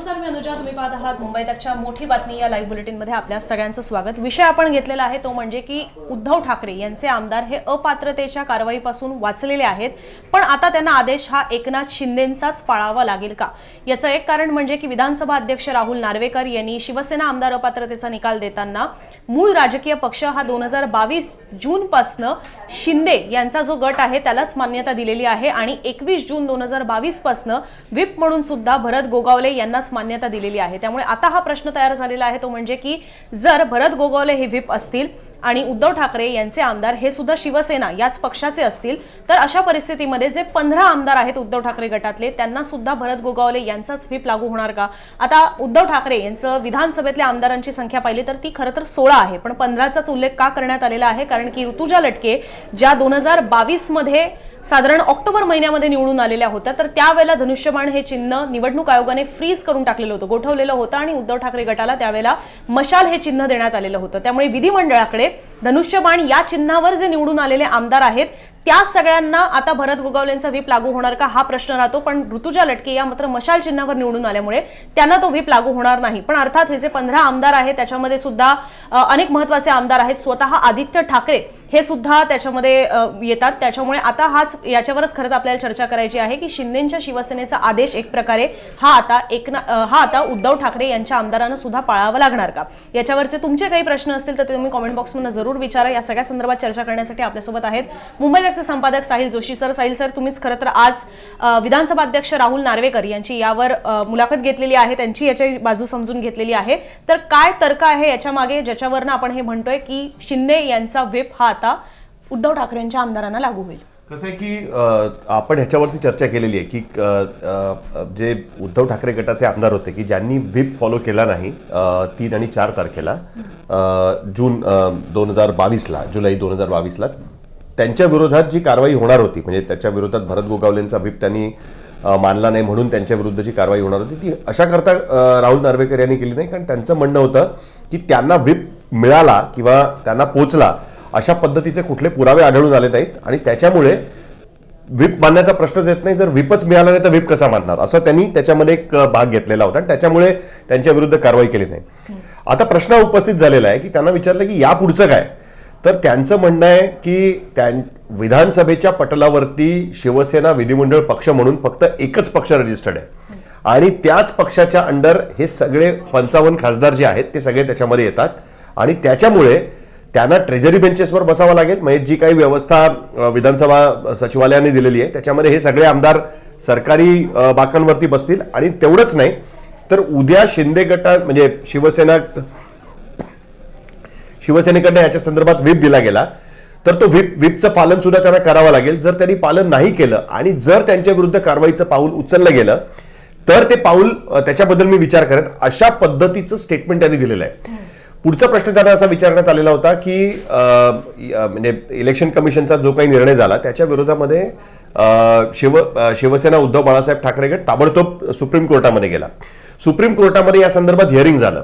नमस्कार मी अनुजा तुम्ही पाहत आहात मुंबई तकच्या मोठी बातमी या लाईव्ह बुलेटिनमध्ये आपल्या सगळ्यांचं स्वागत. विषय आपण घेतलेला आहे तो म्हणजे की उद्धव ठाकरे यांचे आमदार हे अपात्रतेच्या कारवाईपासून वाचलेले आहेत. पण आता त्यांना आदेश हा एकनाथ शिंदेंचाच पाळावा लागेल का? याचं एक कारण म्हणजे की विधानसभा अध्यक्ष राहुल नार्वेकर यांनी शिवसेना आमदार अपात्रतेचा निकाल देताना मूळ राजकीय पक्ष हा दोन हजार बावीस जूनपासनं शिंदे यांचा जो गट आहे त्यालाच मान्यता दिलेली आहे आणि एकवीस जून दोन हजार बावीस व्हीप व्हिप म्हणून सुद्धा भरत गोगावले यांनाच मान्यता दिलेली आहे. त्यामुळे आता हा प्रश्न तयार झालेला आहे तो म्हणजे की जर भरत गोगावले हे व्हिप असतील आणि उद्धव ठाकरे यांचे आमदार हे सुद्धा शिवसेना याच पक्षाचे असतील तर अशा परिस्थितीमध्ये जे पंधरा आमदार आहेत उद्धव ठाकरे गटातले त्यांना सुद्धा भरत गोगावले यांचाच व्हीप लागू होणार का? आता उद्धव ठाकरे यांचं विधानसभेतल्या आमदारांची संख्या पाहिली तर ती खरं तर सोळा आहे पण पंधराचाच उल्लेख का करण्यात आलेला आहे? कारण की ऋतुजा लटके ज्या दोन हजार बावीसमध्ये साधारण ऑक्टोबर महिन्यामध्ये निवडून आलेल्या होत्या. तर त्यावेळेला धनुष्यबाण हे चिन्ह निवडणूक आयोगाने फ्रीज करून टाकलेलं होतं. गोठवलेलं होतं आणि उद्धव ठाकरे गटाला त्यावेळेला मशाल हे चिन्ह देण्यात आलेलं होतं. त्यामुळे विधिमंडळाकडे धनुष्यबाण या चिन्हावर जे निवडून आलेले आमदार आहेत त्या सगळ्यांना आता भरत गोगावलेंचा व्हीप लागू होणार का हा प्रश्न राहतो. पण ऋतुजा लटके या मात्र मशाल चिन्हावर निवडून आल्यामुळे त्यांना तो व्हीप लागू होणार नाही. पण अर्थात हे जे पंधरा आमदार आहेत त्याच्यामध्ये सुद्धा अनेक महत्त्वाचे आमदार आहेत. स्वतः आदित्य ठाकरे हे सुद्धा त्याच्यामध्ये येतात. त्याच्यामुळे आता हाच याच्यावरच खरं तर आपल्याला चर्चा करायची आहे की शिंदेच्या शिवसेनेचा आदेश एक प्रकारे हा आता एक हा आता उद्धव ठाकरे यांच्या आमदारांना सुद्धा पाळावा लागणार का? याच्यावरचे तुमचे काही प्रश्न असतील तर ते तुम्ही कॉमेंट बॉक्समध्ये जरूर विचारा. या सगळ्या संदर्भात चर्चा करण्यासाठी आपल्यासोबत आहेत मुंबई तकचे संपादक साहिल जोशी सर. साहिल सर तुम्हीच खरं तर आज विधानसभा अध्यक्ष राहुल नार्वेकर यांची यावर मुलाखत घेतलेली आहे. त्यांची याची बाजू समजून घेतलेली आहे. तर काय तर्क आहे याच्या मागे ज्याच्यावरनं आपण हे म्हणतोय की शिंदे यांचा व्हिप हा आता उद्धव ठाकरेंच्या आमदारांना लागू होईल? कसं आहे की आपण ह्याच्यावरती चर्चा केलेली आहे की जे उद्धव ठाकरे गटाचे आमदार होते की ज्यांनी व्हिप फॉलो केला नाही तीन आणि चार तारखेला जून दोन हजार बावीसला जुलै दोन हजार बावीसला त्यांच्या विरोधात जी कारवाई होणार होती म्हणजे त्याच्या विरोधात भरत गोगावलेंचा व्हिप त्यांनी मानला नाही म्हणून त्यांच्या विरुद्ध जी कारवाई होणार होती ती अशा करता राहुल नार्वेकर यांनी केली नाही. कारण त्यांचं म्हणणं होतं की त्यांना व्हिप मिळाला किंवा त्यांना पोचला अशा पद्धतीचे कुठले पुरावे आढळून आले नाहीत. आणि त्याच्यामुळे व्हिप मानण्याचा प्रश्नच येत नाही. जर व्हिपच मिळाला नाही तर व्हिप कसा मानणार? असं त्यांनी त्याच्यामध्ये एक भाग घेतलेला होता. आणि त्याच्यामुळे त्यांच्या विरुद्ध कारवाई केली नाही. आता प्रश्न उपस्थित झालेला आहे की त्यांना विचारलं की या पुढचं काय? तर त्यांचं म्हणणं आहे की त्या विधानसभेच्या पटलावरती शिवसेना विधिमंडळ पक्ष म्हणून फक्त एकच पक्ष रजिस्टर्ड आहे. आणि त्याच पक्षाच्या अंडर हे सगळे पंचावन्न खासदार जे आहेत ते सगळे त्याच्यामध्ये येतात. आणि त्याच्यामुळे त्यांना ट्रेजरी बेंचेसवर बसावं लागेल. म्हणजे जी काही व्यवस्था विधानसभा सचिवालयाने दिलेली आहे. त्याच्यामध्ये हे सगळे आमदार सरकारी बाकांवरती बसतील. आणि तेवढंच नाही तर उद्या शिंदे गटा म्हणजे शिवसेना शिवसेनेकडनं याच्या संदर्भात व्हीप दिला गेला. तर तो व्हीप व्हीपचं पालन सुद्धा त्यांना करावं लागेल. जर त्यांनी पालन नाही केलं आणि जर त्यांच्या विरुद्ध कारवाईचं पाऊल उचललं गेलं तर ते पाऊल त्याच्याबद्दल मी विचार करेन अशा पद्धतीचं स्टेटमेंट त्यांनी दिलेलं आहे. पुढचा प्रश्न त्यांना असा विचारण्यात आलेला होता की म्हणजे इलेक्शन कमिशनचा जो काही निर्णय झाला त्याच्या विरोधामध्ये शिव शिवसेना उद्धव बाळासाहेब ठाकरे गट ताबडतोब सुप्रीम कोर्टामध्ये गेला. सुप्रीम कोर्टामध्ये या संदर्भात हिअरिंग झालं.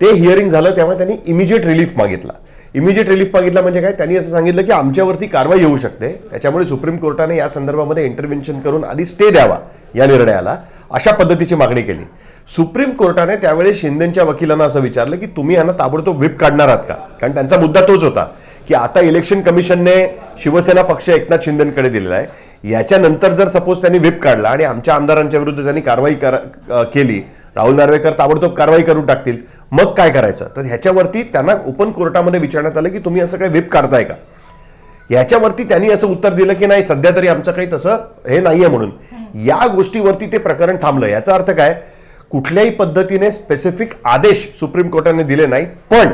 ते हिअरिंग झालं तेव्हा त्यांनी इमिजिएट रिलीफ मागितला. इमिजिएट रिलीफ मागितला म्हणजे काय? त्यांनी असं सांगितलं की आमच्यावरती कारवाई येऊ शकते. त्याच्यामुळे सुप्रीम कोर्टाने या संदर्भामध्ये इंटरव्हेन्शन करून आधी स्टे द्यावा या निर्णयाला. अशा पद्धतीची मागणी केली. सुप्रीम कोर्टाने त्यावेळी शिंदेच्या वकिलांना असं विचारलं की तुम्ही यांना ताबडतोब व्हीप काढणार आहात का? कारण त्यांचा मुद्दा तोच होता की आता इलेक्शन कमिशनने शिवसेना पक्ष एकनाथ शिंदेकडे दिलेला आहे. याच्यानंतर जर सपोज त्यांनी व्हिप काढला आणि आमच्या आमदारांच्या विरुद्ध त्यांनी कारवाई करा- केली राहुल नार्वेकर ताबडतोब कारवाई करून टाकतील मग काय करायचं? तर ह्याच्यावरती त्यांना ओपन कोर्टामध्ये विचारण्यात आलं की तुम्ही असं काही व्हिप काढताय का? याच्यावरती त्यांनी असं उत्तर दिलं की नाही सध्या तरी आमचं काही तसं हे नाहीये म्हणून. या गोष्टीवरती ते प्रकरण थांबलं. याचा अर्थ काय? कुठल्याही पद्धतीने स्पेसिफिक आदेश सुप्रीम कोर्टाने दिले नाही पण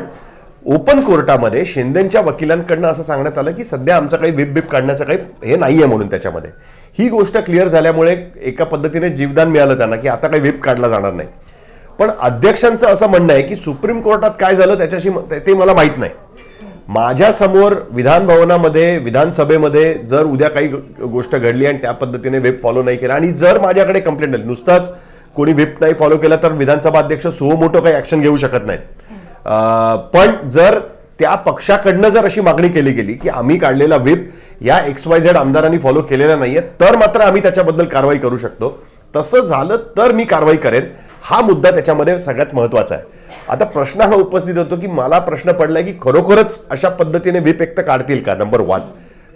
ओपन कोर्टामध्ये शिंदेच्या वकिलांकडनं असं सांगण्यात आलं की सध्या आमचं काही विप बिप काढण्याचं काही हे नाहीये म्हणून त्याच्यामध्ये. ही गोष्ट क्लिअर झाल्यामुळे एका पद्धतीने जीवदान मिळालं त्यांना की आता काही विप काढला जाणार नाही. पण अध्यक्षांचं असं म्हणणं आहे की सुप्रीम कोर्टात काय झालं त्याच्याशी ते मला माहीत नाही. माझ्यासमोर विधान भवनामध्ये विधानसभेमध्ये जर उद्या काही गोष्ट घडली आणि त्या पद्धतीने व्हिप फॉलो नाही केला आणि जर माझ्याकडे कंप्लेंट आली नुसताच कोणी व्हिप नाही फॉलो केला तर विधानसभा अध्यक्ष सो मोठं काही ऍक्शन घेऊ शकत नाहीत. पण जर त्या पक्षाकडनं जर अशी मागणी केली गेली की आम्ही काढलेला व्हिप या एक्स वाय झेड आमदारांनी फॉलो केलेला नाहीये तर मात्र आम्ही त्याच्याबद्दल कारवाई करू शकतो. तसं झालं तर मी कारवाई करेन. हा मुद्दा त्याच्यामध्ये सगळ्यात महत्त्वाचा आहे. आता प्रश्न हा उपस्थित होतो की मला प्रश्न पडलाय की खरोखरच अशा पद्धतीने विपेक्त काढतील का नंबर वन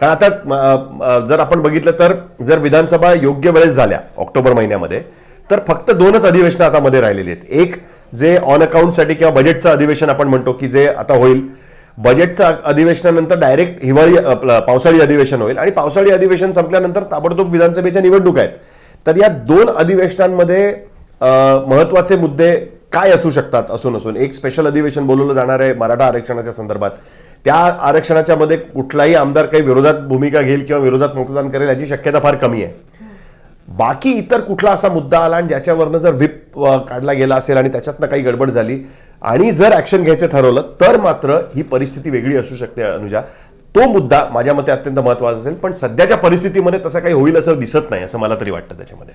कारण आता जर आपण बघितलं तर जर विधानसभा योग्य वेळेस झाल्या ऑक्टोबर महिन्यामध्ये तर फक्त दोनच अधिवेशनं आता मध्ये राहिलेली आहेत. एक जे ऑन अकाउंटसाठी किंवा बजेटचं अधिवेशन आपण म्हणतो की जे आता होईल बजेटचं अधिवेशनानंतर डायरेक्ट हिवाळी पावसाळी अधिवेशन होईल आणि पावसाळी अधिवेशन संपल्यानंतर ताबडतोब विधानसभेच्या निवडणूक आहेत. तर या दोन अधिवेशनांमध्ये महत्त्वाचे महत्त्वाचे मुद्दे काय असू शकतात असून असून? एक स्पेशल अधिवेशन बोलवलं जाणार आहे मराठा आरक्षणाच्या संदर्भात. त्या आरक्षणाच्या मध्ये कुठलाही आमदार काही विरोधात भूमिका घेईल किंवा विरोधात मतदान करेल याची शक्यता फार कमी आहे. बाकी इतर कुठला असा मुद्दा आला आणि ज्याच्यावरनं जर व्हिप काढला गेला असेल आणि त्याच्यातनं काही गडबड झाली आणि जर ऍक्शन घ्यायचं ठरवलं तर मात्र ही परिस्थिती वेगळी असू शकते अनुजा. तो मुद्दा माझ्या मते अत्यंत महत्त्वाचा असेल पण सध्याच्या परिस्थितीमध्ये तसं काही होईल असं दिसत नाही असं मला तरी वाटतं त्याच्यामध्ये.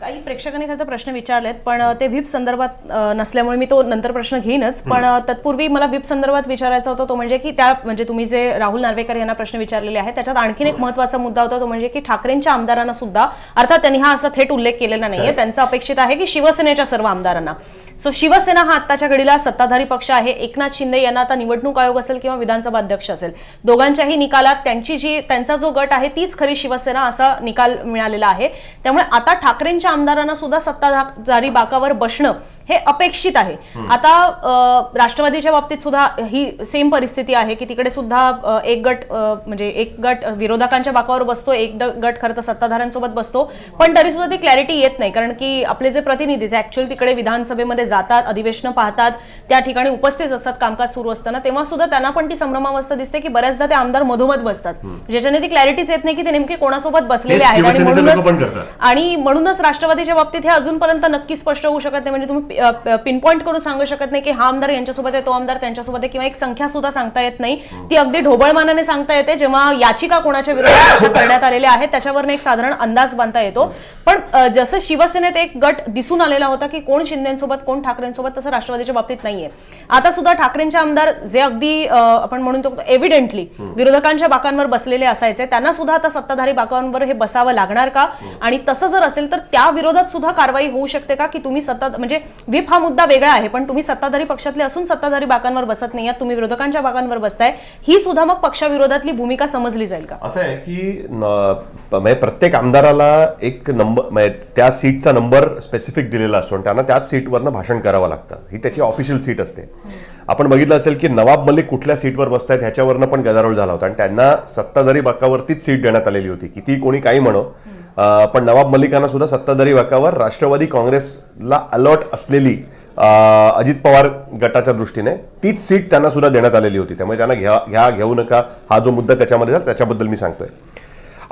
काही प्रेक्षकांनी खरं तर प्रश्न विचारलेत पण ते व्हीप संदर्भात नसल्यामुळे मी तो नंतर प्रश्न घेईनच. पण तत्पूर्वी मला व्हीप संदर्भात विचारायचा होता तो म्हणजे की त्या म्हणजे तुम्ही जे राहुल नार्वेकर यांना प्रश्न विचारलेले आहेत त्याच्यात आणखीन एक महत्त्वाचा मुद्दा होता तो म्हणजे की ठाकरेंच्या आमदारांना सुद्धा अर्थात त्यांनी हा असा थेट उल्लेख केलेला नाहीये त्यांचं अपेक्षित आहे की शिवसेनेच्या सर्व आमदारांना. सो शिवसेना हा आत्ताच्या घडीला सत्ताधारी पक्ष आहे. एकनाथ शिंदे यांना आता निवडणूक आयोग असेल किंवा विधानसभा अध्यक्ष असेल. दोघांच्याही निकालात त्यांची जी त्यांचा जो गट आहे तीच खरी शिवसेना असा निकाल मिळालेला आहे. त्यामुळे आता ठाकरेंच्या आमदारांना सुद्धा सत्ताधारी बाकावर बसणं हे अपेक्षित आहे. आता राष्ट्रवादीच्या बाबतीत सुद्धा ही सेम परिस्थिती आहे की तिकडे सुद्धा एक गट म्हणजे एक गट विरोधकांच्या बाकावर बसतो एक गट खरं तर सत्ताधाऱ्यांसोबत बसतो पण तरी सुद्धा ती क्लॅरिटी येत नाही. कारण की आपले जे प्रतिनिधी जे ऍक्च्युअली तिकडे विधानसभेमध्ये जातात अधिवेशनं पाहतात त्या ठिकाणी उपस्थित असतात कामकाज सुरू असताना तेव्हा सुद्धा त्यांना पण ती संभ्रमावस्था दिसते की बऱ्याचदा ते आमदार मधोमध बसतात. ज्याच्याने ती क्लॅरिटीच येत नाही की ते नेमके कोणासोबत बसलेले आहेत. आणि म्हणूनच राष्ट्रवादीच्या बाबतीत हे अजूनपर्यंत नक्की स्पष्ट होऊ शकत नाही. म्हणजे तुम्ही पिन पॉईंट करून सांगू शकत नाही की हा आमदार यांच्यासोबत आहे तो आमदार त्यांच्यासोबत आहे किंवा एक संख्या सुद्धा सांगता येत नाही. ती अगदी ढोबळमानाने सांगता येते. जेव्हा याचिका कोणाच्या विरोधात करण्यात आलेल्या आहेत त्याच्यावरनं एक साधारण अंदाज बांधता येतो. पण जसं शिवसेनेत एक गट दिसून आलेला होता की कोण शिंदेसोबत कोण ठाकरेंसोबत तसं राष्ट्रवादीच्या बाबतीत नाहीये. आता सुद्धा ठाकरेंचे आमदार जे अगदी आपण म्हणतो एव्हिडेंटली विरोधकांच्या बाकांवर बसलेले असायचे. त्यांना सुद्धा आता सत्ताधारी बाकांवर हे बसावं लागणार का? आणि तसं जर असेल तर त्या विरोधात सुद्धा कारवाई होऊ शकते का? की तुम्ही सत्ता म्हणजे व्हीप हा मुद्दा वेगळा आहे पण तुम्ही सत्ताधारी पक्षातले असून सत्ताधारी बाकांवर बसत नाही आहात तुम्ही विरोधकांच्या बाकांवर बसताय. ही सुद्धा मग पक्षाविरोधातली भूमिका समजली जाईल का? असं आहे की म्हणजे प्रत्येक आमदाराला एक नंबर म्हणजे त्या सीटचा नंबर स्पेसिफिक दिलेला असतो आणि त्यांना त्याच सीटवरनं भाषण करावं लागतं. ही त्याची ऑफिशियल सीट असते. आपण बघितलं असेल की नवाब मलिक कुठल्या सीटवर बसतायत ह्याच्यावरनं पण गदारोळ झाला होता आणि त्यांना सत्ताधारी बाकावरतीच सीट देण्यात आलेली होती. किती कोणी काही म्हणो पण नवाब मलिकांना सुद्धा सत्ताधारी वाकावर राष्ट्रवादी काँग्रेसला अलॉट असलेली अजित पवार गटाच्या दृष्टीने तीच सीट त्यांना सुद्धा देण्यात आलेली होती. त्यामुळे त्यांना घ्या घ्या घेऊ नका. हा जो मुद्दा त्याच्यामध्ये झाला त्याच्याबद्दल मी सांगतोय.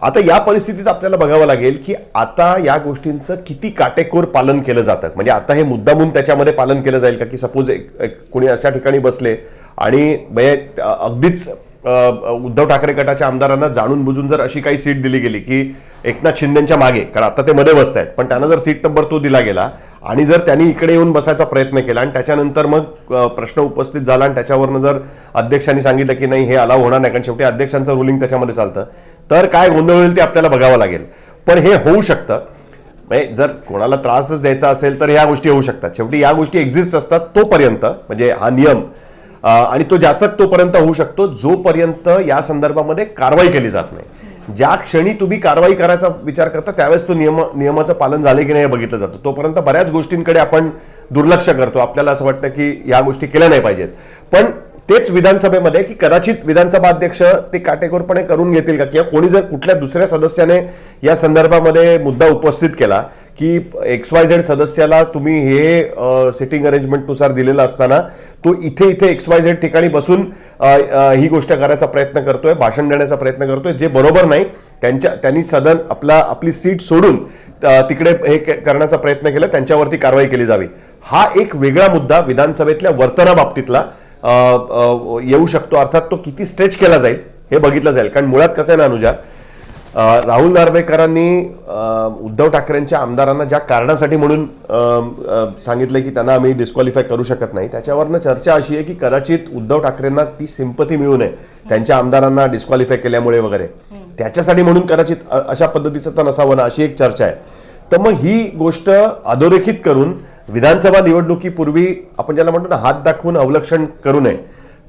आता या परिस्थितीत आपल्याला बघावं लागेल की आता या गोष्टींचं किती काटेकोर पालन केलं जातं. म्हणजे आता हे मुद्दामून त्याच्यामध्ये पालन केलं जाईल का? की सपोज एक कोणी अशा ठिकाणी बसले आणि म्हणजे, अगदीच उद्धव ठाकरे गटाच्या आमदारांना जाणून बुजून जर अशी काही सीट दिली गेली की एकनाथ शिंदेच्या मागे कारण आता ते मध्ये बसत आहेत पण त्यांना जर सीट नंबर तो दिला गेला आणि जर त्यांनी इकडे येऊन बसायचा प्रयत्न केला आणि त्याच्यानंतर मग प्रश्न उपस्थित झाला आणि त्याच्यावरनं जर अध्यक्षांनी सांगितलं की नाही हे अलाव होणार नाही कारण शेवटी अध्यक्षांचं रुलिंग त्याच्यामध्ये चालतं तर काय गोंधळ होईल ते आपल्याला बघावं लागेल. पण हे होऊ शकतं. म्हणजे जर कोणाला त्रासच द्यायचा असेल तर ह्या गोष्टी होऊ शकतात. शेवटी या गोष्टी एक्झिस्ट असतात तोपर्यंत म्हणजे हा नियम आणि तो ज्याचाच तोपर्यंत होऊ शकतो जोपर्यंत या संदर्भामध्ये कारवाई केली जात नाही. ज्या क्षणी तुम्ही कारवाई करायचा विचार करता त्यावेळेस तो नियम नियमाचं पालन झाले की नाही हे बघितलं जातं. तोपर्यंत बऱ्याच गोष्टींकडे आपण दुर्लक्ष करतो. आपल्याला असं वाटतं की या गोष्टी केल्या नाही पाहिजेत. पण तेच विधानसभेमध्ये की कदाचित विधानसभा अध्यक्ष ते काटेकोरपणे करून घेतील का? किंवा कोणी जर कुठल्या दुसऱ्या सदस्याने या संदर्भामध्ये मुद्दा उपस्थित केला की एक्स वाय झेड सदस्याला तुम्ही हे सिटिंग अरेंजमेंटनुसार दिलेलं असताना तो इथे इथे एक्स वाय झेड ठिकाणी बसून ही गोष्ट करायचा प्रयत्न करतोय भाषण देण्याचा प्रयत्न करतोय जे बरोबर नाही त्यांच्या त्यांनी सदन आपला आपली सीट सोडून तिकडे हे करण्याचा प्रयत्न केला त्यांच्यावरती कारवाई केली जावी. हा एक वेगळा मुद्दा विधानसभेतल्या वर्तनाबाबतीतला येऊ शकतो. अर्थात तो किती स्ट्रेच केला जाईल हे बघितलं जाईल. कारण मुळात कसं आहे ना अनुजा राहुल नार्वेकरांनी उद्धव ठाकरेंच्या आमदारांना ज्या कारणासाठी म्हणून सांगितलं की त्यांना आम्ही डिस्क्वालिफाय करू शकत नाही त्याच्यावरनं चर्चा अशी आहे की कदाचित उद्धव ठाकरेंना ती सिंपथी मिळू नये. त्यांच्या आमदारांना डिस्क्वालिफाय केल्यामुळे वगैरे. त्याच्यासाठी म्हणून कदाचित अशा पद्धतीचं तर नसावं ना अशी एक चर्चा आहे. तर मग ही गोष्ट अधोरेखित करून विधानसभा निवडणुकीपूर्वी आपण ज्याला म्हणतो ना हात दाखवून अवलक्षण करू नये.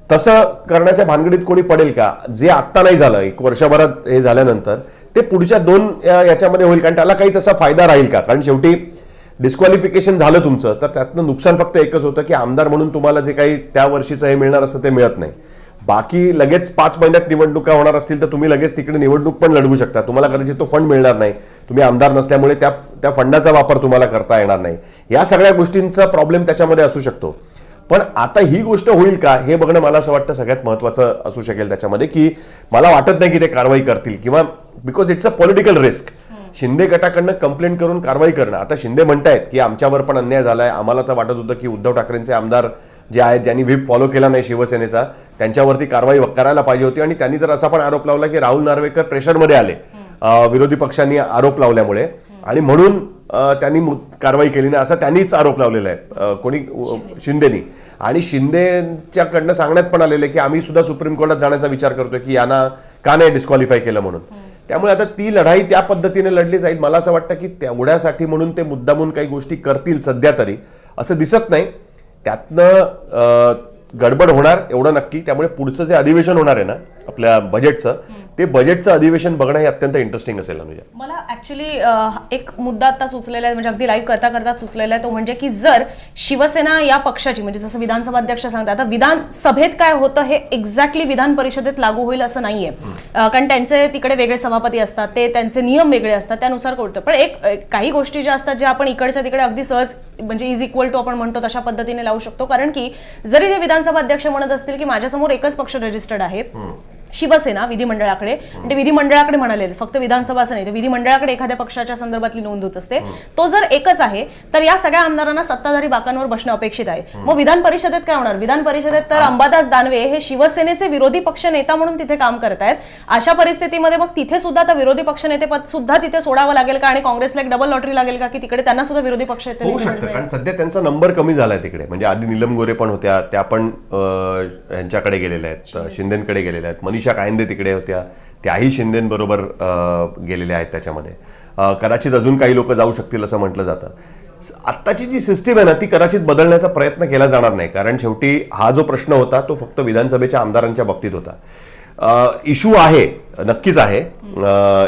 तसं करण्याच्या भानगडीत कोणी पडेल का? जे आत्ता नाही झालं एक वर्षभरात हे झाल्यानंतर ते पुढच्या दोन याच्यामध्ये होईल. कारण त्याला काही तसा फायदा राहील का? कारण शेवटी डिस्क्वालिफिकेशन झालं तुमचं तर त्यातनं नुकसान फक्त एकच होतं की आमदार म्हणून तुम्हाला जे काही त्या वर्षीचं हे मिळणार असतं ते मिळत नाही. बाकी लगेच पाच महिन्यात निवडणुका होणार असतील तर तुम्ही लगेच तिकडे निवडणूक पण लढवू शकता. तुम्हाला कदाचित तो फंड मिळणार नाही. तुम्ही आमदार नसल्यामुळे त्या त्या फंडाचा वापर तुम्हाला करता येणार नाही. या सगळ्या गोष्टींचा प्रॉब्लेम त्याच्यामध्ये असू शकतो. पण आता ही गोष्ट होईल का हे बघणं मला असं वाटतं सगळ्यात महत्वाचं असू शकेल त्याच्यामध्ये की मला वाटत नाही की ते कारवाई करतील किंवा because it's a political risk Shinde गटाकडनं complaint करून कारवाई करणं. आता शिंदे म्हणतायत की आमच्यावर पण अन्याय झालाय. आम्हाला तर वाटत होतं की उद्धव ठाकरेंचे आमदार जे आहेत ज्यांनी व्हीप फॉलो केला नाही शिवसेनेचा त्यांच्यावरती कारवाई करायला पाहिजे होती आणि त्यांनी तर असा पण आरोप लावला की राहुल नार्वेकर प्रेशरमध्ये आले. विरोधी पक्षांनी आरोप लावल्यामुळे. आणि म्हणून त्यांनी कारवाई केली नाही असा त्यांनीच आरोप लावलेला आहे. कोणी शिंदेनी. आणि शिंदेच्याकडनं सांगण्यात पण आलेलं आहे की आम्ही सुद्धा सुप्रीम कोर्टात जाण्याचा विचार करतोय की यांना का नाही डिस्क्वालिफाय केलं म्हणून. त्यामुळे आता ती लढाई त्या पद्धतीने लढली जाईल. मला असं वाटतं की तेवढ्यासाठी म्हणून ते मुद्दामून काही गोष्टी करतील सध्या तरी असं दिसत नाही. त्यातनं गडबड होणार एवढं नक्की. त्यामुळे पुढचं जे अधिवेशन होणार आहे ना आपल्या बजेटचं ते बजेटचं अधिवेशन बघणं हे अत्यंत इंटरेस्टिंग असेल अनुजा. मला ऍक्च्युली एक मुद्दा आता सुचलेला आहे म्हणजे अगदी लाईव्ह करता करता सुचलेला आहे तो म्हणजे की जर शिवसेना या पक्षाची म्हणजे जसं विधानसभा अध्यक्ष सांगतात आता विधानसभेत काय होतं हे एक्झॅक्टली विधान परिषदेत लागू होईल असं नाहीये. कारण त्यांचे तिकडे वेगळे सभापती असतात ते त्यांचे नियम वेगळे असतात त्यानुसार कळतं. पण एक एक काही गोष्टी ज्या असतात ज्या आपण इकडच्या तिकडे अगदी सहज म्हणजे इज इक्वल टू आपण म्हणतो तशा पद्धतीने लावू शकतो. कारण की जरी ते विधानसभा अध्यक्ष म्हणत असतील की माझ्यासमोर एकच पक्ष रजिस्टर्ड आहे शिवसेना विधिमंडळाकडे ते विधिमंडळाकडे म्हणाले फक्त विधानसभा असं नाही तर विधिमंडळाकडे एखाद्या पक्षाच्या संदर्भातली नोंद होत असते. तो जर एकच आहे तर या सगळ्या आमदारांना सत्ताधारी बाकांवर बसणं अपेक्षित आहे. मग विधान परिषदेत काय होणार? विधान परिषदेत तर अंबादास दानवे हे शिवसेनेचे विरोधी पक्ष नेता म्हणून तिथे काम करत आहेत. अशा परिस्थितीमध्ये मग तिथे सुद्धा आता विरोधी पक्ष नेते पद सुद्धा तिथे सोडावं लागेल का? आणि काँग्रेसला एक डबल लॉटरी लागेल का? की तिकडे त्यांना सुद्धा विरोधी पक्ष होऊ शकतं कारण सध्या त्यांचा नंबर कमी झालाय तिकडे. म्हणजे आधी नीलम गोरे पण होत्या त्या पण अं, ह्यांच्याकडे गेलेल्या आहेत शिंदेकडे गेलेल्या आहेत. मनीषा कायंदे तिकडे होत्या. त्याही शिंदेंबरोबर गेलेल्या आहेत त्याच्यामध्ये. कदाचित अजून काही लोक जाऊ शकतील असं म्हटलं जातं. आत्ताची जी सिस्टीम आहे ना ती कदाचित बदलण्याचा प्रयत्न केला जाणार नाही. कारण शेवटी हा जो प्रश्न होता तो फक्त विधानसभेच्या आमदारांच्या बाबतीत होता. इशू आहे नक्कीच आहे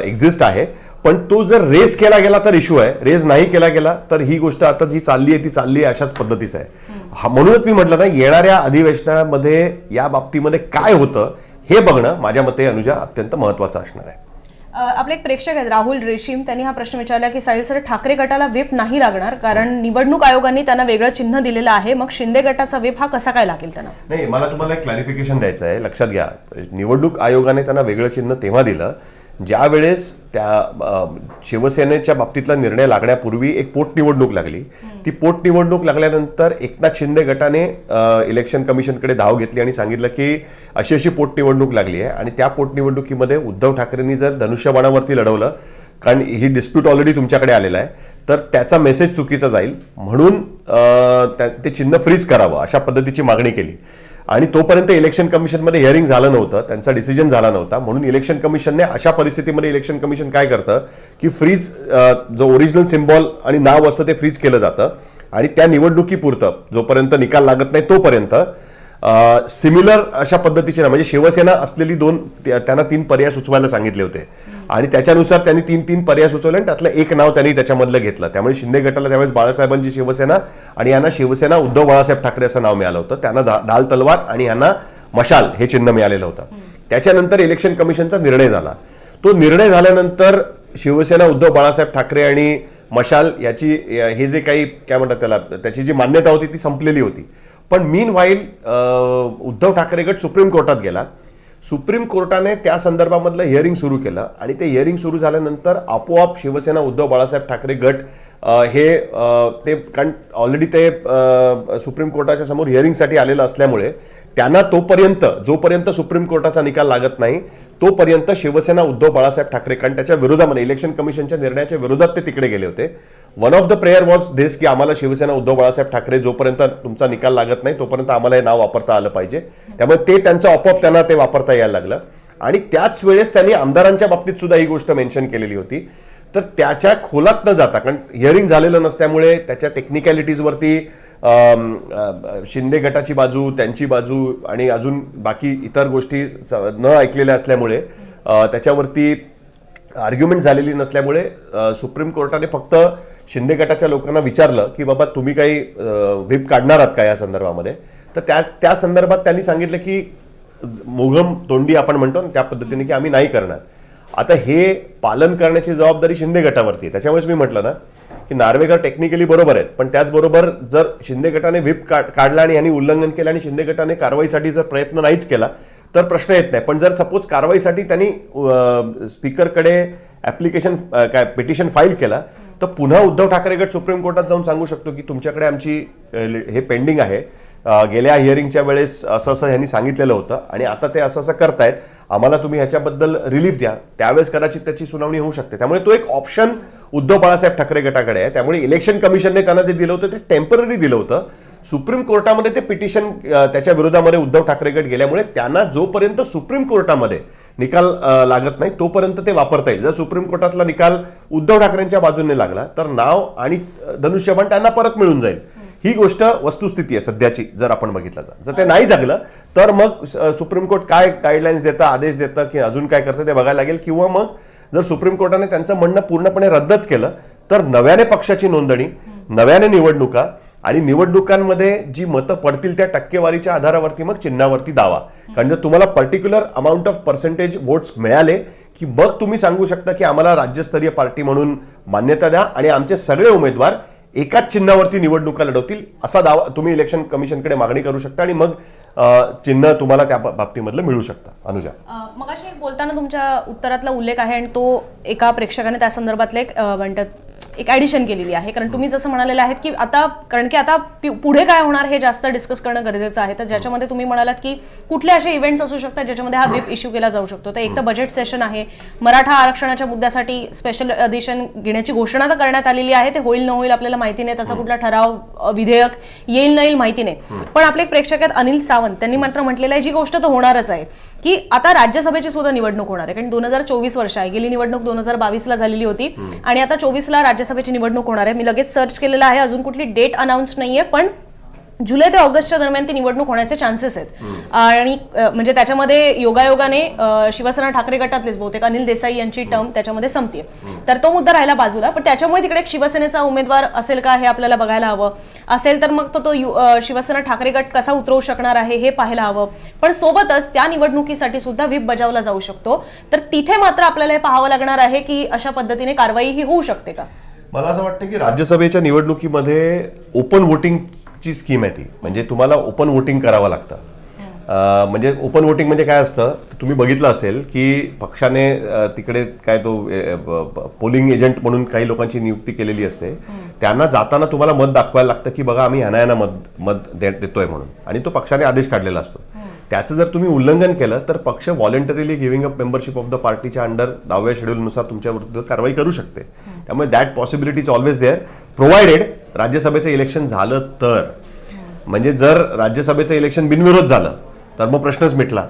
एक्झिस्ट आहे. पण तो जर रेस केला गेला तर इश्यू आहे. रेस नाही केला गेला तर ही गोष्ट आता जी चालली आहे ती चालली आहे अशाच पद्धतीचं आहे. हा म्हणूनच मी म्हटलं ना येणाऱ्या अधिवेशनामध्ये या बाबतीमध्ये काय होतं हे बघणं माझ्या मते अनुजा अत्यंत महत्वाचं असणार आहे. आपले एक प्रेक्षक आहेत राहुल रेशीम त्यांनी हा प्रश्न विचारला की साहिल सर ठाकरे गटाला व्हीप नाही लागणार कारण निवडणूक आयोगाने त्यांना वेगळं चिन्ह दिलेलं आहे. मग शिंदे गटाचा व्हीप हा कसा काय लागेल त्यांना? नाही मला तुम्हाला एक क्लॅरिफिकेशन द्यायचं आहे. लक्षात घ्या. निवडणूक आयोगाने त्यांना वेगळं चिन्ह तेव्हा दिलं ज्या वेळेस त्या शिवसेनेच्या बाबतीतला निर्णय लागण्यापूर्वी एक पोटनिवडणूक लागली. ती पोटनिवडणूक लागल्यानंतर एकनाथ शिंदे गटाने इलेक्शन कमिशनकडे धाव घेतली आणि सांगितलं की अशी अशी पोटनिवडणूक लागली आहे. आणि त्या पोटनिवडणुकीमध्ये उद्धव ठाकरेंनी जर धनुष्यबाणावरती लढवलं कारण ही डिस्प्यूट ऑलरेडी तुमच्याकडे आलेला आहे तर त्याचा मेसेज चुकीचा जाईल. म्हणून ते चिन्ह फ्रीज करावं अशा पद्धतीची मागणी केली. आणि तोपर्यंत इलेक्शन कमिशनमध्ये हिअरिंग झालं नव्हतं त्यांचा डिसिजन झाला नव्हता. म्हणून इलेक्शन कमिशनने अशा परिस्थितीमध्ये इलेक्शन कमिशन काय करतं की फ्रीज जो ओरिजिनल सिम्बॉल आणि नाव असतं ते फ्रीज केलं जातं. आणि त्या निवडणुकीपुरतं जोपर्यंत निकाल लागत नाही तोपर्यंत सिमिलर अशा पद्धतीचे ना म्हणजे शिवसेना असलेली दोन त्यांना तीन पर्याय सुचवायला सांगितले होते. आणि त्याच्यानुसार त्यांनी तीन तीन पर्याय सुचवले आणि त्यातलं एक नाव त्यांनी त्याच्यामधलं घेतलं. त्यामुळे शिंदे गटाला त्यावेळेस बाळासाहेबांची शिवसेना आणि यांना शिवसेना उद्धव बाळासाहेब ठाकरे असं नाव मिळालं होतं. त्यांना दाल ढाल तलवार आणि यांना मशाल हे चिन्ह मिळालेलं होतं. त्याच्यानंतर इलेक्शन कमिशनचा निर्णय झाला. तो निर्णय झाल्यानंतर शिवसेना उद्धव बाळासाहेब ठाकरे आणि मशाल याची हे जे काही काय म्हणतात त्याला? त्याची जी मान्यता होती ती संपलेली होती. पण मीन व्हाईल उद्धव ठाकरे गट सुप्रीम कोर्टात गेला सुप्रीम कोर्टाने त्या संदर्भामधलं हिअरिंग सुरू केलं आणि ते हिअरिंग सुरू झाल्यानंतर आपोआप शिवसेना उद्धव बाळासाहेब ठाकरे गट हे ते कारण ऑलरेडी ते सुप्रीम कोर्टाच्या समोर हिअरिंगसाठी आलेलं असल्यामुळे त्यांना तोपर्यंत जोपर्यंत सुप्रीम कोर्टाचा निकाल लागत नाही तोपर्यंत शिवसेना उद्धव बाळासाहेब ठाकरे कारण त्याच्या विरोधामध्ये इलेक्शन कमिशनच्या निर्णयाच्या विरोधात ते तिकडे गेले होते. One of the prayer was this की आम्हाला शिवसेना उद्धव बाळासाहेब ठाकरे जोपर्यंत तुमचा निकाल लागत नाही तोपर्यंत आम्हाला हे नाव वापरता आलं पाहिजे. त्यामुळे ते त्यांचं आपोआप त्यांना ते वापरता यायला लागलं. आणि त्याच वेळेस त्यांनी आमदारांच्या बाबतीत सुद्धा ही गोष्ट मेन्शन केलेली होती. तर त्याच्या खोलात न जाता कारण हिअरिंग झालेलं नसल्यामुळे त्याच्या टेक्निकॅलिटीजवरती शिंदे गटाची बाजू त्यांची बाजू आणि अजून बाकी इतर गोष्टी न ऐकलेल्या असल्यामुळे त्याच्यावरती आर्ग्युमेंट झालेली नसल्यामुळे सुप्रीम कोर्टाने फक्त शिंदे गटाच्या लोकांना विचारलं की बाबा तुम्ही काही व्हीप काढणार आहात का या संदर्भामध्ये? तर त्या त्या संदर्भात त्यांनी सांगितलं की मोघम तोंडी आपण म्हणतो त्या पद्धतीने की आम्ही नाही करणार. आता हे पालन करण्याची जबाबदारी शिंदे गटावरती आहे. त्याच्यामुळेच मी म्हटलं ना की नार्वेकर टेक्निकली बरोबर आहेत पण त्याचबरोबर जर शिंदे गटाने व्हीप काढला आणि यांनी उल्लंघन केलं आणि शिंदे गटाने कारवाईसाठी जर प्रयत्न नाहीच केला तर प्रश्न येत नाही. पण जर सपोज कारवाईसाठी त्यांनी स्पीकरकडे ॲप्लिकेशन काय पिटिशन फाईल केला तर पुन्हा उद्धव ठाकरे गट सुप्रीम कोर्टात जाऊन सांगू शकतो की तुमच्याकडे आमची हे पेंडिंग आहे. गेल्या हिअरिंगच्या वेळेस असं असं यांनी सांगितलेलं होतं आणि आता ते असं असं करतायत. आम्हाला तुम्ही ह्याच्याबद्दल रिलीफ द्या. त्यावेळेस कदाचित त्याची सुनावणी होऊ शकते. त्यामुळे तो एक ऑप्शन उद्धव बाळासाहेब ठाकरे गटाकडे आहे. त्यामुळे इलेक्शन कमिशनने त्यांना जे दिलं होतं ते टेंपररी दिलं होतं. सुप्रीम कोर्टामध्ये ते पिटिशन त्याच्या विरोधामध्ये उद्धव ठाकरे गट गेल्यामुळे त्यांना जोपर्यंत सुप्रीम कोर्टामध्ये निकाल लागत नाही तोपर्यंत ते वापरता येईल. जर सुप्रीम कोर्टातला निकाल उद्धव ठाकरेंच्या बाजूने लागला तर नाव आणि धनुष्यबाण त्यांना परत मिळून जाईल. ही गोष्ट वस्तुस्थिती आहे सध्याची जर आपण बघितलं तर. जर ते नाही जगलं तर मग सुप्रीम कोर्ट काय गाईडलाईन्स देतं आदेश देतं की अजून काय करतं ते बघायला लागेल. किंवा मग जर सुप्रीम कोर्टाने त्यांचं म्हणणं पूर्णपणे रद्दच केलं तर नव्याने पक्षाची नोंदणी नव्याने निवडणुका आणि निवडणुकांमध्ये जी मतं पडतील त्या टक्केवारीच्या आधारावरती मग चिन्हावरती दावा. कारण जर तुम्हाला particular amount of percentage votes मिळाले की मग तुम्ही सांगू शकता की आम्हाला राज्यस्तरीय पार्टी म्हणून मान्यता द्या आणि आमचे सगळे उमेदवार एकाच चिन्हावरती निवडणुका लढवतील असा दावा तुम्ही इलेक्शन कमिशनकडे मागणी करू शकता आणि मग चिन्ह तुम्हाला त्या बाबतीमधलं मिळू शकतं. अनुजा. मग अशी बोलताना तुमच्या उत्तरातला उल्लेख आहे आणि तो एका प्रेक्षकाने त्या संदर्भातले एक, म्हणतात एक ऍडिशन केलेली आहे. कारण तुम्ही जसं म्हणालेलं आहेत की आता कारण की आता पुढे काय होणार हे जास्त डिस्कस करणं गरजेचं आहे. तर ज्याच्यामध्ये तुम्ही म्हणालात की कुठले असे इव्हेंट्स असू शकतात ज्याच्यामध्ये हा व्हिप इश्यू केला जाऊ शकतो. तर एक तर बजेट सेशन आहे. मराठा आरक्षणाच्या मुद्द्यासाठी स्पेशल अधिवेशन घेण्याची घोषणा तर करण्यात आलेली आहे. ते होईल न होईल आपल्याला माहिती नाही. त्याचा कुठला ठराव विधेयक येईल न येईल माहिती नाही. पण आपले एक प्रेक्षक आहेत अनिल सावंत. त्यांनी मात्र म्हटलेलं आहे जी गोष्ट तर होणारच आहे की आता राज्यसभेची सुद्धा निवडणूक होणार आहे. कारण दोन हजार चोवीस वर्ष आहे. गेली निवडणूक दोन हजार बावीसला झालेली होती. आणि आता चोवीसला राज्यसभेची निवडणूक होणार आहे. मी लगेच सर्च केलेलं आहे. अजून कुठली डेट अनाऊन्स नाहीये पण जुलै ते ऑगस्टच्या दरम्यान ती निवडणूक होण्याचे चान्सेस आहेत. आणि म्हणजे त्याच्यामध्ये योगायोगाने शिवसेना ठाकरे गटातलेच बहुतेक अनिल देसाई यांची टर्म त्याच्यामध्ये संपते तर तो मुद्दा राहिला बाजूला पण त्याच्यामुळे तिकडे शिवसेनेचा उमेदवार असेल का हे आपल्याला बघायला हवं. असेल तर मग तो तो शिवसेना ठाकरे गट कसा उतरवू शकणार आहे हे पाहायला हवं. पण सोबतच त्या निवडणुकीसाठी सुद्धा व्हीप बजावला जाऊ शकतो. तर तिथे मात्र आपल्याला हे पाहावं लागणार आहे की अशा पद्धतीने कारवाई ही होऊ शकते का? मला असं वाटतं की राज्यसभेच्या निवडणुकीमध्ये ओपन वोटिंगची स्कीम आहे ती. म्हणजे तुम्हाला ओपन वोटिंग करावं लागतं. म्हणजे ओपन वोटिंग म्हणजे काय असतं? तुम्ही बघितलं असेल की पक्षाने तिकडे काय तो पोलिंग एजंट म्हणून काही लोकांची नियुक्ती केलेली असते. त्यांना जाताना तुम्हाला मत दाखवायला लागतं की बघा आम्ही ह्याना ह्याना मत मत देतोय म्हणून. आणि तो पक्षाने आदेश काढलेला असतो. त्याचं जर तुम्ही उल्लंघन केलं तर पक्ष voluntarily giving up membership of the पार्टीच्या अंडर दहाव्या शेड्यूलनुसार तुमच्या विरुद्ध कारवाई करू शकते. त्यामुळे that possibility is always there provided राज्यसभेचं इलेक्शन झालं तर. म्हणजे जर राज्यसभेचं इलेक्शन बिनविरोध झालं तर मग प्रश्नच मिटला.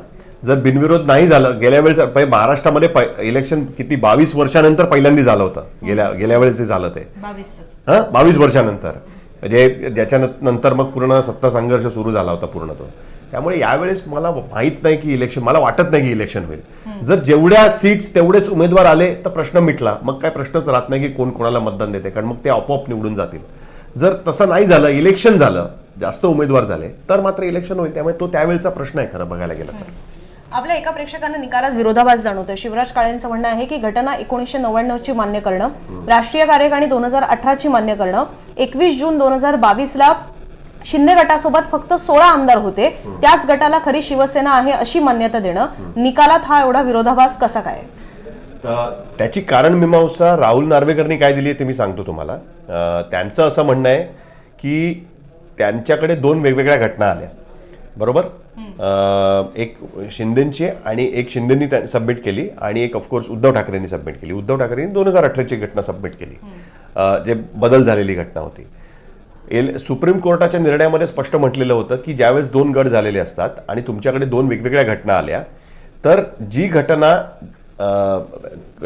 जर बिनविरोध नाही झालं गेल्या वेळेस महाराष्ट्रामध्ये इलेक्शन किती बावीस वर्षानंतर पहिल्यांदा झालं होतं. गेल्या गेल्या वेळेस जे झालं ते. हा? बावीस वर्षानंतर. म्हणजे ज्याच्या नंतर मग पूर्ण सत्ता संघर्ष सुरू झाला होता पूर्ण तो. त्यामुळे यावेळेस मला माहीत नाही की इलेक्शन मला वाटत नाही की इलेक्शन होईल. जर जेवढ्या सीट्स तेवढेच उमेदवार आले तर प्रश्न मिटला. मग काय प्रश्नच राहत नाही की कोण कोणाला मतदान देते कारण मग ते आपोआप निवडून जातील. जर तसं नाही झालं इलेक्शन झालं जास्त उमेदवार झाले तर मात्र इलेक्शन होईल. त्यामुळे तो त्यावेळेचा प्रश्न आहे खरं बघायला गेला तर. आपल्या एका प्रेक्षकाने निकालात विरोधाभास जाणवतोय. शिवराज काळेंचं म्हणणं आहे की घटना एकोणीसशे नव्याण्णव ची मान्य करणं राष्ट्रीय कार्यकारिणी दोन हजार अठराची मान्य करणं एकवीस जून दोन हजार बावीसला शिंदे गटासोबत फक्त सोळा आमदार होते. त्याच गटाला खरी शिवसेना आहे अशी मान्यता देणं. निकालात हा एवढा विरोधाभास कसा काय? त्याची कारण मीमांसा राहुल नार्वेकरनी काय दिली आहे ते मी सांगतो तुम्हाला. त्यांचं असं म्हणणं आहे की त्यांच्याकडे दोन वेगवेगळ्या घटना आल्या. बरोबर? एक शिंदेची आणि एक शिंदेनी सबमिट केली आणि एक ऑफकोर्स उद्धव ठाकरेंनी सबमिट केली. उद्धव ठाकरेंनी दोन हजार अठराची घटना सबमिट केली. जे बदल झालेली घटना होती. एल सुप्रीम कोर्टाच्या निर्णयामध्ये स्पष्ट म्हटलेलं होतं की ज्यावेळेस दोन गट झालेले असतात आणि तुमच्याकडे दोन वेगवेगळ्या घटना आल्या तर जी घटना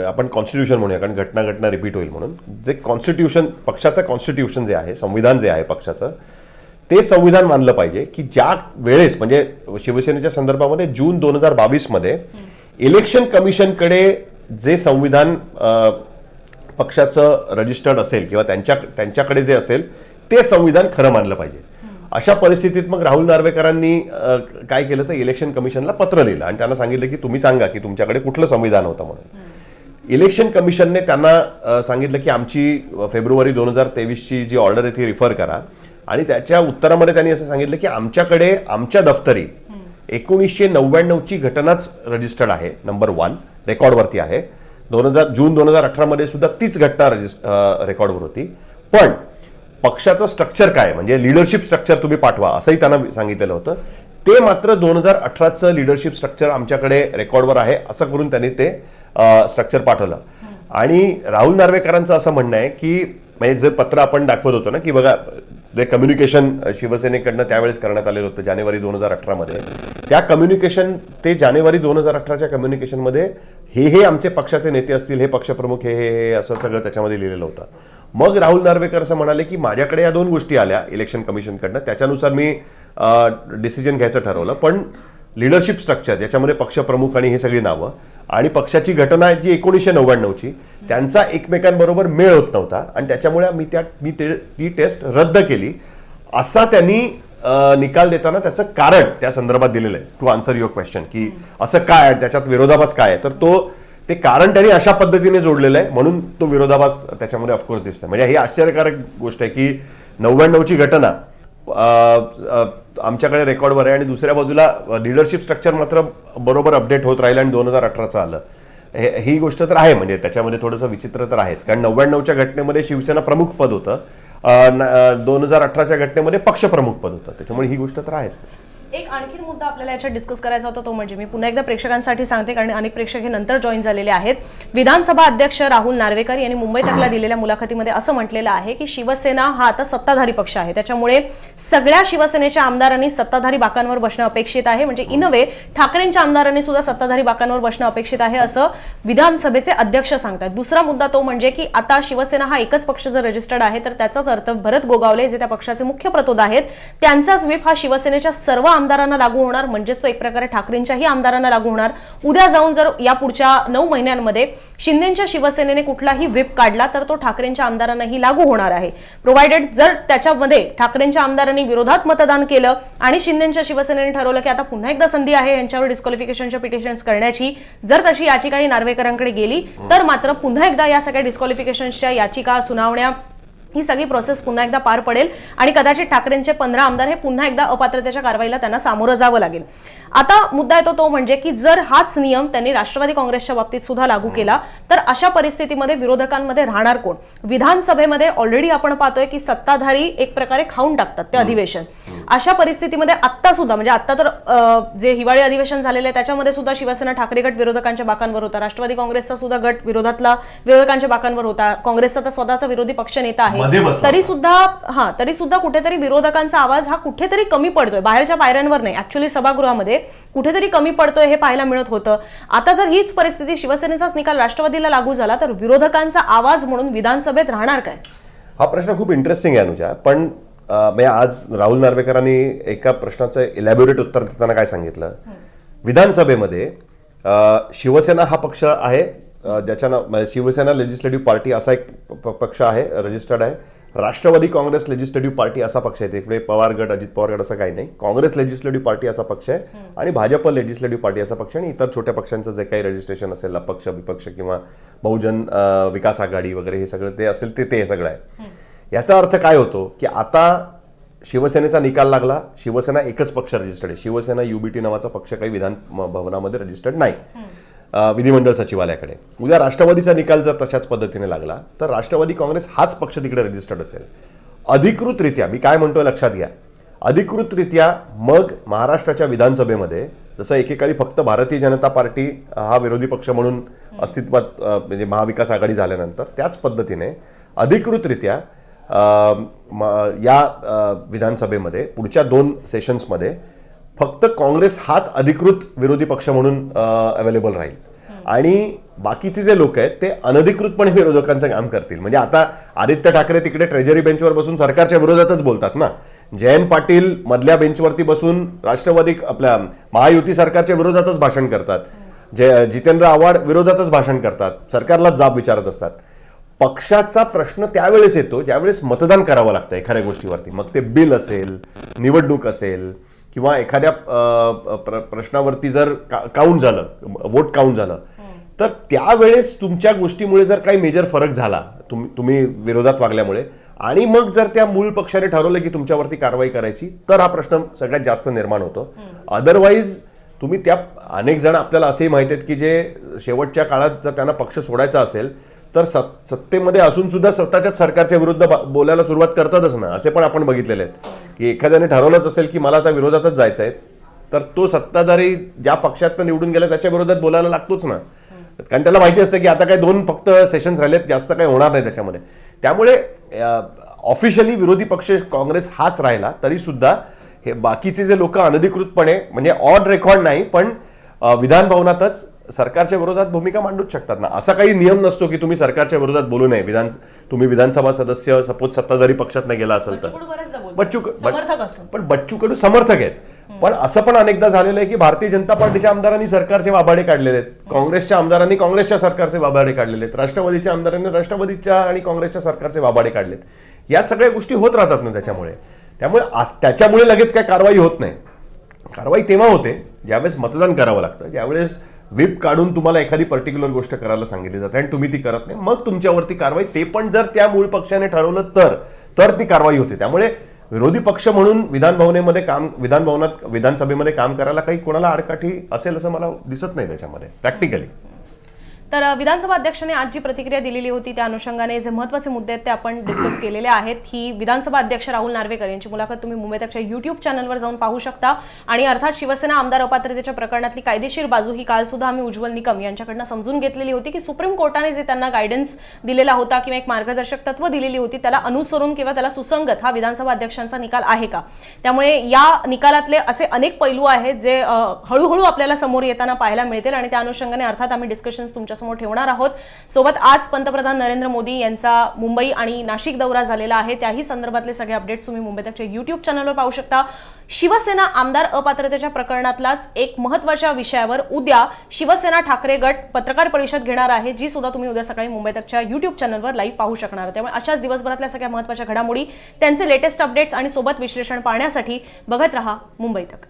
आपण कॉन्स्टिट्यूशन म्हणूया कारण घटना घटना रिपीट होईल म्हणून जे कॉन्स्टिट्यूशन पक्षाचं कॉन्स्टिट्यूशन जे आहे संविधान जे आहे पक्षाचं ते संविधान मानलं पाहिजे की ज्या वेळेस म्हणजे शिवसेनेच्या संदर्भामध्ये जून दोन हजार बावीसमध्ये इलेक्शन कमिशनकडे जे संविधान पक्षाचं रजिस्टर्ड असेल किंवा त्यांच्या त्यांच्याकडे जे असेल ते संविधान खरं मानलं पाहिजे. अशा परिस्थितीत मग राहुल नार्वेकरांनी काय केलं तर इलेक्शन कमिशनला पत्र लिहिलं. आणि त्यांना सांगितलं की तुम्ही सांगा की तुमच्याकडे कुठलं संविधान होतं म्हणून. इलेक्शन कमिशनने त्यांना सांगितलं की आमची फेब्रुवारी दोन हजार तेवीसची जी ऑर्डर आहे ती रिफर करा. आणि त्याच्या उत्तरामध्ये त्यांनी असं सांगितलं की आमच्याकडे आमच्या दफ्तरी एकोणीसशे नव्याण्णवची घटनाच रजिस्टर्ड आहे नंबर वन रेकॉर्डवरती आहे. दोन हजार जून दोन हजार अठरामध्ये सुद्धा तीच घटना रजिस्ट रेकॉर्डवर होती. पण पक्षाचं स्ट्रक्चर काय म्हणजे लिडरशिप स्ट्रक्चर तुम्ही पाठवा असंही त्यांना सांगितलेलं होतं. ते मात्र दोन हजार अठराचं लिडरशिप स्ट्रक्चर आमच्याकडे रेकॉर्डवर आहे असं करून त्यांनी ते स्ट्रक्चर पाठवलं. आणि राहुल नार्वेकरांचं असं म्हणणं आहे की म्हणजे जे पत्र आपण दाखवत होतो ना की बघा जे कम्युनिकेशन शिवसेनेकडनं त्यावेळेस करण्यात आलेलं होतं जानेवारी दोन हजार अठरामध्ये. त्या कम्युनिकेशन ते जानेवारी दोन हजार अठराच्या कम्युनिकेशनमध्ये हे हे आमचे पक्षाचे नेते असतील हे पक्षप्रमुख हे हे हे असं सगळं त्याच्यामध्ये लिहिलेलं होतं. मग राहुल नार्वेकर असं म्हणाले की माझ्याकडे या दोन गोष्टी आल्या इलेक्शन कमिशनकडनं त्याच्यानुसार मी डिसिजन घ्यायचं ठरवलं. पण लिडरशिप स्ट्रक्चर याच्यामध्ये पक्षप्रमुख आणि हे सगळी नावं आणि पक्षाची घटना जी एकोणीसशे नव्याण्णवची त्यांचा एकमेकांबरोबर मेळ होत नव्हता. आणि त्याच्यामुळे मी त्या मी ते ती टेस्ट रद्द केली. असा त्यांनी निकाल देताना त्याचं कारण त्या संदर्भात दिलेलं आहे. टू आन्सर युअर क्वेश्चन की असं काय आहे? त्याच्यात विरोधाभास काय आहे? तर तो ते कारण त्यांनी अशा पद्धतीने जोडलेलं आहे म्हणून तो विरोधाभास त्याच्यामध्ये ऑफकोर्स दिसतोय. म्हणजे ही आश्चर्यकारक गोष्ट आहे की नव्याण्णवची घटना आमच्याकडे रेकॉर्डवर आहे आणि दुसऱ्या बाजूला लिडरशिप स्ट्रक्चर मात्र बरोबर अपडेट होत राहिलं आणि दोन हजार अठराचं आलं. हे ही गोष्ट तर आहे म्हणजे त्याच्यामध्ये थोडंसं विचित्र तर आहेच. कारण नव्याण्णवच्या घटनेमध्ये शिवसेना प्रमुख पद होतं दोन हजार अठराच्या घटनेमध्ये पक्षप्रमुख पद होतं. त्याच्यामुळे ही गोष्ट तर आहेच. एक आणखी मुद्दा आपल्याला याच्यात डिस्कस करायचा होता तो म्हणजे मी पुन्हा एकदा प्रेक्षकांसाठी सांगते कारण अनेक प्रेक्षक हे नंतर जॉईन झालेले आहेत. विधानसभा अध्यक्ष राहुल नार्वेकर यांनी मुंबई तकला दिलेल्या मुलाखतीमध्ये असं म्हटलेलं आहे की शिवसेना हा आता सत्ताधारी पक्ष आहे. त्याच्यामुळे सगळ्या शिवसेनेच्या आमदारांनी सत्ताधारी बाकांवर बसणं अपेक्षित आहे. म्हणजे इन वे ठाकरेंच्या आमदारांनी सुद्धा सत्ताधारी बाकांवर बसणं अपेक्षित आहे असं विधानसभेचे अध्यक्ष सांगतात दुसरा मुद्दा तो म्हणजे की आता शिवसेना हा एकच पक्ष जर रजिस्टर्ड आहे तर त्याचाच अर्थ भरत गोगावले जे त्या पक्षाचे मुख्य प्रतोद आहेत त्यांचाच व्हीप हा शिवसेनेच्या सर्व आमदारांना लागू होणार म्हणजेच तो एक प्रकारे ठाकरेंच्याही आमदारांना लागू होणार. उद्या जाऊन जर या पुढच्या नऊ महिन्यांमध्ये शिंदेच्या शिवसेनेने कुठलाही व्हीप काढला तर तो ठाकरेंच्या आमदारांनाही लागू होणार आहे. प्रोव्हाइडेड जर त्याच्यामध्ये ठाकरेंच्या आमदारांनी विरोधात मतदान केलं आणि शिंदेच्या शिवसेनेने ठरवलं की आता पुन्हा एकदा संधी आहे यांच्यावर डिस्क्वालिफिकेशनच्या पिटिशन्स करण्याची जर तशी याचिका ही नार्वेकरांकडे गेली तर मात्र पुन्हा एकदा या सगळ्या डिस्कॉलिफिकेशनच्या याचिका सुनावण्या ही सगळी प्रोसेस पुन्हा एकदा पार पडेल आणि कदाचित ठाकरेंचे पंधरा आमदार हे पुन्हा एकदा अपात्रतेच्या कारवाईला त्यांना सामोरं जावं लागेल. आता मुद्दा येतो तो म्हणजे की जर हाच नियम त्यांनी राष्ट्रवादी काँग्रेसच्या बाबतीत सुद्धा लागू केला तर अशा परिस्थितीमध्ये विरोधकांमध्ये राहणार कोण? विधानसभेमध्ये ऑलरेडी आपण पाहतोय की सत्ताधारी एक प्रकारे खाऊन टाकतात ते अधिवेशन. अशा परिस्थितीमध्ये आत्ता सुद्धा म्हणजे आता तर जे हिवाळी अधिवेशन झालेलं आहे त्याच्यामध्ये सुद्धा शिवसेना ठाकरे गट विरोधकांच्या बाकांवर होता. राष्ट्रवादी काँग्रेसचा सुद्धा गट विरोधातला विरोधकांच्या बाकांवर होता. काँग्रेसचा तर स्वतःचा विरोधी पक्ष नेता आहे. तरी सुद्धा हा तरी सुद्धा कुठेतरी विरोधकांचा आवाज हा कुठेतरी कमी पडतोय. बाहेरच्या पायऱ्यांवर नाही ऍक्च्युली सभागृहामध्ये कुठेतरी कमी पडतोय हे पाहायला मिळत होतं. आता जर हीच परिस्थिती शिवसेनेचाच निकाल राष्ट्रवादीला लागू झाला तर विरोधकांचा आवाज म्हणून विधानसभेत राहणार काय? हा प्रश्न खूप इंटरेस्टिंग आहे अनुजा. पण म्हणजे आज राहुल नार्वेकरांनी एका प्रश्नाचं इलॅबोरेट उत्तर देताना काय सांगितलं? विधानसभेमध्ये अं, शिवसेना हा पक्ष आहे ज्याच्या नाव म्हणजे शिवसेना लेजिस्लेटिव्ह पार्टी असा एक पक्ष आहे रजिस्टर्ड आहे. राष्ट्रवादी काँग्रेस लेजिस्लेटिव्ह पार्टी असा पक्ष आहे. तिकडे पवार गट अजित पवार गट असं काही नाही. काँग्रेस लेजिस्लेटिव्ह पार्टी असा पक्ष आहे आणि भाजप लेजिस्लेटिव्ह पार्टी असा पक्ष आणि इतर छोट्या पक्षांचं जे काही रजिस्ट्रेशन असेल अपक्ष विपक्ष किंवा बहुजन विकास आघाडी वगैरे हे सगळं ते असेल ते ते हे सगळं आहे. याचा अर्थ काय होतो की आता शिवसेनेचा निकाल लागला शिवसेना एकच पक्ष रजिस्टर्ड आहे. शिवसेना युबीटी नावाचा पक्ष काही विधान भवनामध्ये रजिस्टर्ड नाही. विधिमंडळ सचिवालयाकडे. उद्या राष्ट्रवादीचा निकाल जर तशाच पद्धतीने लागला तर राष्ट्रवादी काँग्रेस हाच पक्ष तिकडे रजिस्टर्ड असेल. अधिकृतरित्या मी काय म्हणतोय लक्षात घ्या. अधिकृतरित्या मग महाराष्ट्राच्या विधानसभेमध्ये जसं एकेकाळी फक्त भारतीय जनता पार्टी हा विरोधी पक्ष म्हणून अस्तित्वात म्हणजे महाविकास आघाडी झाल्यानंतर त्याच पद्धतीने अधिकृतरित्या या विधानसभेमध्ये पुढच्या दोन सेशन्समध्ये फक्त काँग्रेस हाच अधिकृत विरोधी पक्ष म्हणून अवेलेबल राहील. आणि बाकीचे जे लोक आहेत ते अनधिकृतपणे विरोधकांचं काम करतील. म्हणजे आता आदित्य ठाकरे तिकडे ट्रेजरी बेंचवर बसून सरकारच्या विरोधातच बोलतात ना. जयंत पाटील मधल्या बेंचवरती बसून राष्ट्रवादी आपल्या महायुती सरकारच्या विरोधातच भाषण करतात. जे जितेंद्र आव्हाड विरोधातच भाषण करतात. सरकारलाच जाब विचारत असतात. पक्षाचा प्रश्न त्यावेळेस येतो ज्यावेळेस मतदान करावं लागतं एखाद्या गोष्टीवरती. मग ते बिल असेल निवडणूक असेल किंवा एखाद्या प्र- प्रश्नावरती जर का- काउंट झालं वोट काउंट झालं तर त्यावेळेस तुमच्या गोष्टीमुळे जर काही मेजर फरक झाला तुम तुम्ही विरोधात वागल्यामुळे आणि मग जर त्या मूळ पक्षाने ठरवलं की तुमच्यावरती कारवाई करायची तर हा प्रश्न सगळ्यात जास्त निर्माण होतो. अदरवाईज तुम्ही त्या अनेक जण आपल्याला असेही माहिती आहेत की जे शेवटच्या काळात जर त्यांना पक्ष सोडायचा असेल तर सत- सत्तेमध्ये असून सुद्धा स्वतःच्याच सरकारच्या विरुद्ध बोलायला सुरुवात करतातच ना असे पण आपण बघितलेले आहेत. की एखाद्याने ठरवलंच असेल की मला आता विरोधातच जायचं आहे तर तो सत्ताधारी ज्या पक्षात निवडून गेला त्याच्या विरोधात बोलायला लागतोच ना. कारण त्याला माहिती असतं की आता काय दोन फक्त सेशन्स राहिलेत जास्त काही होणार नाही त्याच्यामध्ये. त्यामुळे ऑफिशियली विरोधी पक्ष काँग्रेस हाच राहिला तरी सुद्धा हे बाकीचे जे लोक अनधिकृतपणे म्हणजे ऑड रेकॉर्ड नाही पण विधान भवनातच सरकारच्या विरोधात भूमिका मांडूच शकतात ना? असा काही नियम नसतो की तुम्ही सरकारच्या विरोधात बोलू नये. विधान तुम्ही विधानसभा सदस्य सपोज सत्ताधारी पक्षात नाही गेला असेल तर. बच्चू पण बच्चू कडू समर्थक आहेत. पण असं पण अनेकदा झालेलं आहे की भारतीय जनता पार्टीच्या आमदारांनी सरकारचे वाबाडे काढलेले आहेत. काँग्रेसच्या आमदारांनी काँग्रेसच्या सरकारचे वाबाडे काढलेले आहेत. राष्ट्रवादीच्या आमदारांनी राष्ट्रवादीच्या आणि काँग्रेसच्या सरकारचे वाबाडे काढलेत. या सगळ्या गोष्टी होत राहतात ना त्याच्यामुळे. त्यामुळे त्याच्यामुळे लगेच काय कारवाई होत नाही. कारवाई तेव्हा होते ज्यावेळेस मतदान करावं लागतं. ज्यावेळेस व्हीप काढून तुम्हाला एखादी पर्टिक्युलर गोष्ट करायला सांगितली जाते आणि तुम्ही ती करत नाही. मग तुमच्यावरती कारवाई ते पण जर त्या मूळ पक्षाने ठरवलं तर तर ती कारवाई होते. त्यामुळे विरोधी पक्ष म्हणून विधान भवनेमध्ये काम विधान भवनात विधानसभेमध्ये काम करायला काही कोणाला आडकाठी असेल असं मला दिसत नाही त्याच्यामध्ये प्रॅक्टिकली तर विधानसभा अध्यक्षांनी आज जी प्रतिक्रिया दिलेली होती त्या अनुषंगाने जे महत्त्वाचे मुद्दे आहेत ते आपण डिस्कस केलेले आहेत. ही विधानसभा अध्यक्ष राहुल नार्वेकर यांची मुलाखत तुम्ही मुंबईतच्या युट्यूब चॅनलवर जाऊन पाहू शकता. आणि अर्थात शिवसेना आमदार अपात्रतेच्या प्रकरणातली कायदेशीर बाजू ही काल सुद्धा आम्ही उज्ज्वल निकम यांच्याकडनं समजून घेतलेली होती की सुप्रीम कोर्टाने जे त्यांना गायडन्स दिलेला होता किंवा एक मार्गदर्शक तत्व दिलेली होती त्याला अनुसरून किंवा त्याला सुसंगत हा विधानसभा अध्यक्षांचा निकाल आहे का? त्यामुळे या निकालातले असे अनेक पैलू आहेत जे हळूहळू आपल्याला समोर येताना पाहायला मिळतील आणि त्या अनुषंगाने अर्थात आम्ही डिस्कशन्स तुमच्या तुमच्यासमोर ठेवणार आहोत. सोबत आज पंतप्रधान नरेंद्र मोदी यांचा मुंबई आणि नाशिक दौरा झालेला आहे. त्याही संदर्भातले सगळे अपडेट्स तुम्ही मुंबई तकच्या युट्यूब चॅनलवर पाहू शकता. शिवसेना आमदार अपात्रतेच्या प्रकरणातलाच एक महत्त्वाच्या विषयावर उद्या शिवसेना ठाकरे गट पत्रकार परिषद घेणार आहे जी सुद्धा तुम्ही उद्या सकाळी मुंबई तकच्या युट्यूब चॅनलवर लाईव्ह पाहू शकणार त्यामुळे अशाच दिवसभरातल्या सगळ्या महत्त्वाच्या घडामोडी त्यांचे लेटेस्ट अपडेट्स आणि सोबत विश्लेषण पाहण्यासाठी बघत रहा मुंबई तक.